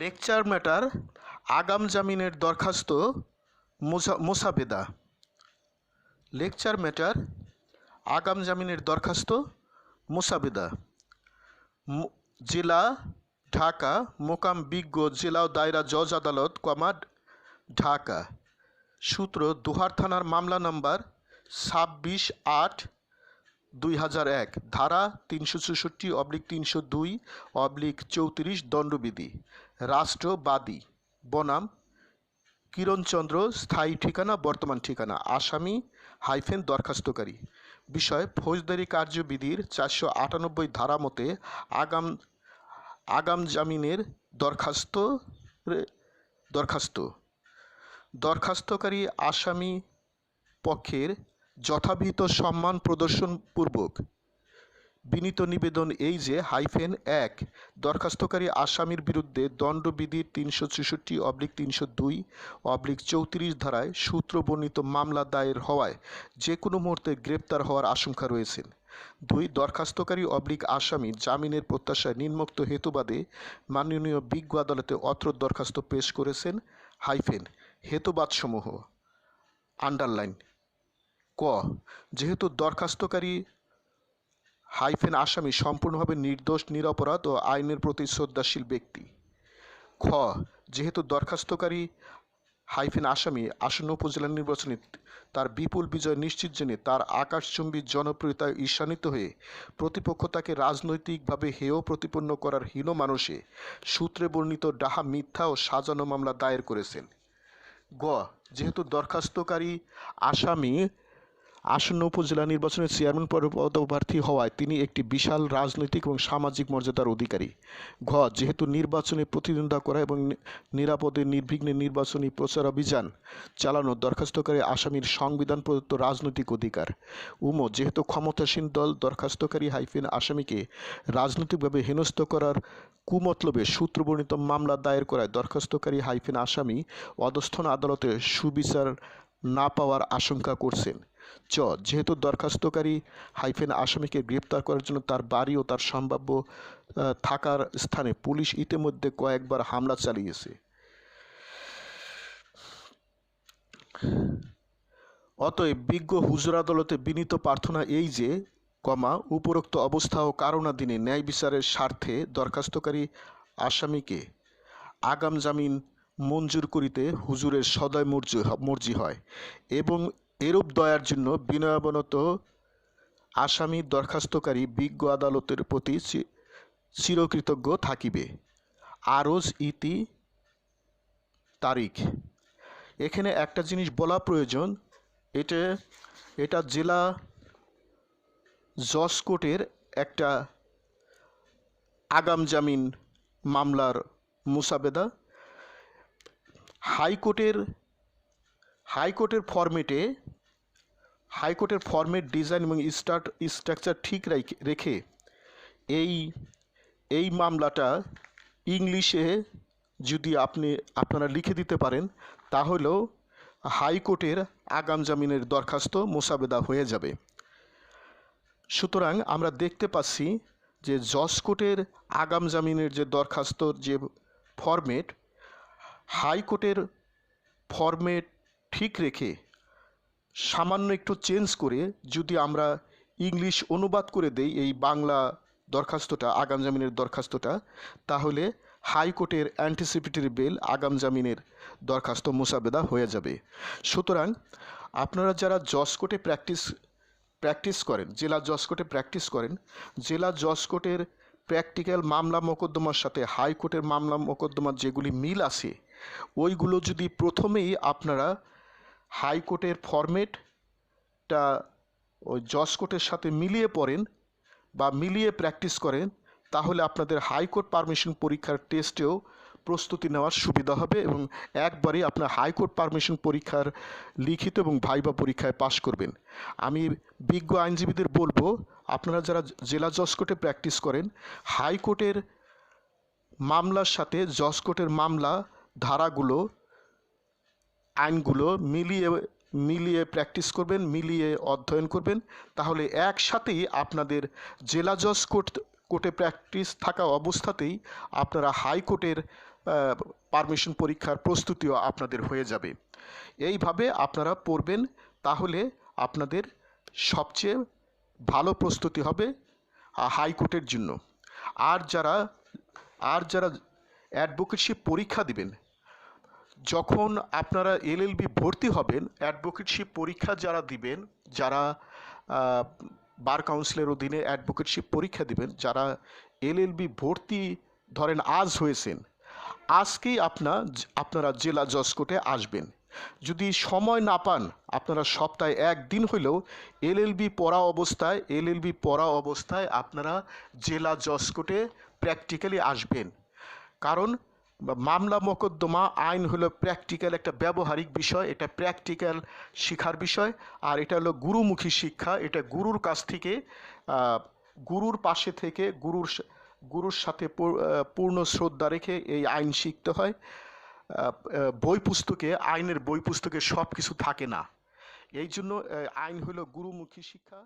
Lecture matter আগাম জামিনের দরখাস্ত মোসা, মোসাবেদা। লেকচার ম্যাটার আগাম জামিনের দরখাস্ত মোসাবেদা। জেলা ঢাকা, মোকাম বিজ্ঞ জেলা দায়রা জজ আদালত কমা ঢাকা। সূত্র দোহার থানার মামলা নাম্বার ছাব্বিশ আট দুই হাজার এক, ধারা তিনশো চৌষট্টি অবলিক তিনশো দুই অবলিক চৌত্রিশ দণ্ডবিধি। রাষ্ট্রবাদী। বনাম, কিরণচন্দ্র, স্থায়ী ঠিকানা, বর্তমান ঠিকানা, আসামি হাইফেন দরখাস্তকারী। বিষয় ফৌজদারি কার্যবিধির চারশো আটানব্বই ধারা মতে আগাম আগাম জামিনের দরখাস্ত দরখাস্ত। দরখাস্তকারী আসামি পক্ষের যথাবিহিত সম্মান প্রদর্শনপূর্বক বিনীত নিবেদন এই যে হাইফেন এক, দরখাস্তকারী আসামির বিরুদ্ধে দণ্ডবিধির তিনশো ছেষট্টি অবলিক তিনশো দুই অবলিক চৌত্রিশ ধারায় সূত্রবর্ণিত মামলা দায়ের হওয়ায় যে কোনো মুহূর্তে গ্রেপ্তার হওয়ার আশঙ্কা রয়েছেন দুই, দরখাস্তকারী অবলিক আসামি জামিনের প্রত্যাশায় নিম্নোক্ত হেতুবাদে মাননীয় বিজ্ঞ আদালতে অত্র দরখাস্ত পেশ করেছেন হাইফেন হেতুবাদসমূহ। আন্ডারলাইন ক, যেহেতু দরখাস্তকারী হাইফেন আসামি সম্পূর্ণভাবে নির্দোষ, নিরপরাধ ও আইনের প্রতি শ্রদ্ধাশীল ব্যক্তি। খ, যেহেতু দরখাস্তকারী হাইফেন আসামি আসন্ন উপজেলা নির্বাচনে তার বিপুল বিজয় নিশ্চিত জেনে তার আকাশচুম্বী জনপ্রিয়তায় ঈর্ষান্বিত হয়ে প্রতিপক্ষ তাকে রাজনৈতিকভাবে হেয় প্রতিপন্ন করার হীন মানুষে সূত্রে বর্ণিত ডাহা মিথ্যা ও সাজানো মামলা দায়ের করেছেন। গ, যেহেতু দরখাস্তকারী আসামি আসন্ন উপজেলা নির্বাচনে চেয়ারম্যান পদপ্রার্থী হওয়ায় তিনি একটি বিশাল রাজনৈতিক এবং সামাজিক মর্যাদার অধিকারী। ঘ, যেহেতু নির্বাচনে প্রতিদ্বন্দ্বিতা করা এবং নিরাপদে নির্বিঘ্নে নির্বাচনী প্রচার অভিযান চালানো দরখাস্তকারী আসামির সংবিধান প্রদত্ত রাজনৈতিক অধিকার। উম যেহেতু ক্ষমতাসীন দল, দরখাস্তকারী হাইফেন আসামিকে রাজনৈতিকভাবে হেনস্থ করার কুমতলবে সূত্রবর্ণিত মামলা দায়ের করায় দরখাস্তকারী হাইফেন আসামি অধস্থন আদালতে সুবিচার না পাওয়ার আশঙ্কা করছেন। চ, যেহেতু দরখাস্তকারী হাইফেন আসামিকে গ্রেপ্তার করার জন্য তার বাড়ি ও তার সম্ভাব্য থাকার স্থানে পুলিশ ইতিমধ্যে কয়েকবার হামলা চালিয়েছে। অতএব বিজ্ঞ হুজুর আদালতে বিনীত প্রার্থনা এই যে, কমা, উপরোক্ত অবস্থা ও কারণাধীনে ন্যায় বিচারের স্বার্থে দরখাস্তকারী আসামিকে আগাম জামিন মঞ্জুর করিতে হুজুরের সদয় মর্জি মর্জি হয় এবং এরূপ দয়ার জন্য বিনয়াবনত আসামি দরখাস্তকারী বিজ্ঞ আদালতের প্রতি চিরকৃতজ্ঞ থাকিবে। আরজ ইতি তারিখ। এখানে একটা জিনিস বলা প্রয়োজন, এটা এটা জেলা জজ কোর্টের একটা আগাম জামিন মামলার মুসাবেদা। হাইকোর্টের হাইকোর্টের ফরম্যাটে, হাইকোর্টের ফরম্যাট ডিজাইন এবং স্টার্ট, স্ট্রাকচার ঠিক রেখে এই এই মামলাটা ইংলিশে যদি আপনি, আপনারা লিখে দিতে পারেন, তাহলেও হাইকোর্টের আগাম জামিনের দরখাস্ত মোসাবেদা হয়ে যাবে। সুতরাং আমরা দেখতে পাচ্ছি যে জজ কোর্টের আগাম জামিনের যে দরখাস্তর যে ফরম্যাট, হাইকোর্টের ফরম্যাট ঠিক রেখে সামান্য একটু চেঞ্জ করে যদি আমরা ইংলিশ অনুবাদ করে দেই এই বাংলা দরখাস্তটা, আগাম জামিনের দরখাস্তটা, তাহলে হাইকোর্টের অ্যান্টিসিপেটরি বেল আগাম জামিনের দরখাস্ত মোসাবেদা হয়ে যাবে। সুতরাং আপনারা যারা জজ কোর্টে প্র্যাকটিস প্র্যাকটিস করেন, জেলা জজ কোর্টে প্র্যাকটিস করেন, জেলা জসকোটের প্র্যাকটিক্যাল মামলা মোকদ্দমার সাথে হাইকোর্টের মামলা মোকদ্দমার যেগুলি মিল আছে, ওইগুলো যদি প্রথমেই আপনারা হাইকোর্টের ফরম্যাটটা ওই জজ কোর্টের সাথে মিলিয়ে পড়েন বা মিলিয়ে প্র্যাকটিস করেন, তাহলে আপনাদের হাইকোর্ট পারমিশন পরীক্ষার টেস্টেও প্রস্তুতি নেওয়ার সুবিধা হবে এবং একবারে আপনার হাইকোর্ট পারমিশন পরীক্ষার লিখিত এবং ভাইবা পরীক্ষায় পাশ করবেন। আমি বিজ্ঞ আইনজীবীদের বলব, আপনারা যারা জেলা জজ কোর্টে প্র্যাকটিস করেন হাইকোর্টের মামলার সাথে জজ কোর্টের মামলা ধারাগুলো আইনগুলো মিলিয়ে মিলিয়ে প্র্যাকটিস করবেন, মিলিয়ে অধ্যয়ন করবেন। তাহলে একসাথেই আপনাদের জেলা জজ কোর্ট, কোর্টে প্র্যাকটিস থাকা অবস্থাতেই আপনারা হাইকোর্টের পারমিশন পরীক্ষার প্রস্তুতিও আপনাদের হয়ে যাবে। এইভাবে আপনারা পড়বেন, তাহলে আপনাদের সবচেয়ে ভালো প্রস্তুতি হবে হাইকোর্টের জন্য। আর যারা আর যারা অ্যাডভোকেটশিপ পরীক্ষা দিবেন যখন আপনারা এলএলবি ভর্তি হবেন অ্যাডভোকেটশিপ পরীক্ষা যারা দিবেন, যারা বার কাউন্সিলের অধীনে অ্যাডভোকেটশিপ পরীক্ষা দিবেন, যারা এলএলবি ভর্তি ধরেন আজ হয়েছেন, আজকেই আপনার আপনারা জেলা জজ কোর্টে আসবেন। যদি সময় না পান, আপনারা সপ্তাহে একদিন হলেও এলএলবি পড়া অবস্থায় এলএলবি পড়া অবস্থায় আপনারা জেলা জজ কোর্টে প্র্যাকটিক্যালি আসবেন। কারণ মামলা মোকদ্দমা আইন হলো প্র্যাকটিক্যাল একটা ব্যবহারিক বিষয়, এটা প্র্যাকটিক্যাল শিখার বিষয়, আর এটা হলো গুরুমুখী শিক্ষা, এটা গুরুর কাছ থেকে গুরুর পাশে থেকে গুরুর গুরুর সাথে পূর্ণ শ্রদ্ধা রেখে এই আইন শিখতে হয়। বই পুস্তকে, আইনের বই পুস্তকে সব কিছু থাকে না। এই জন্য আইন হলো গুরুমুখী শিক্ষা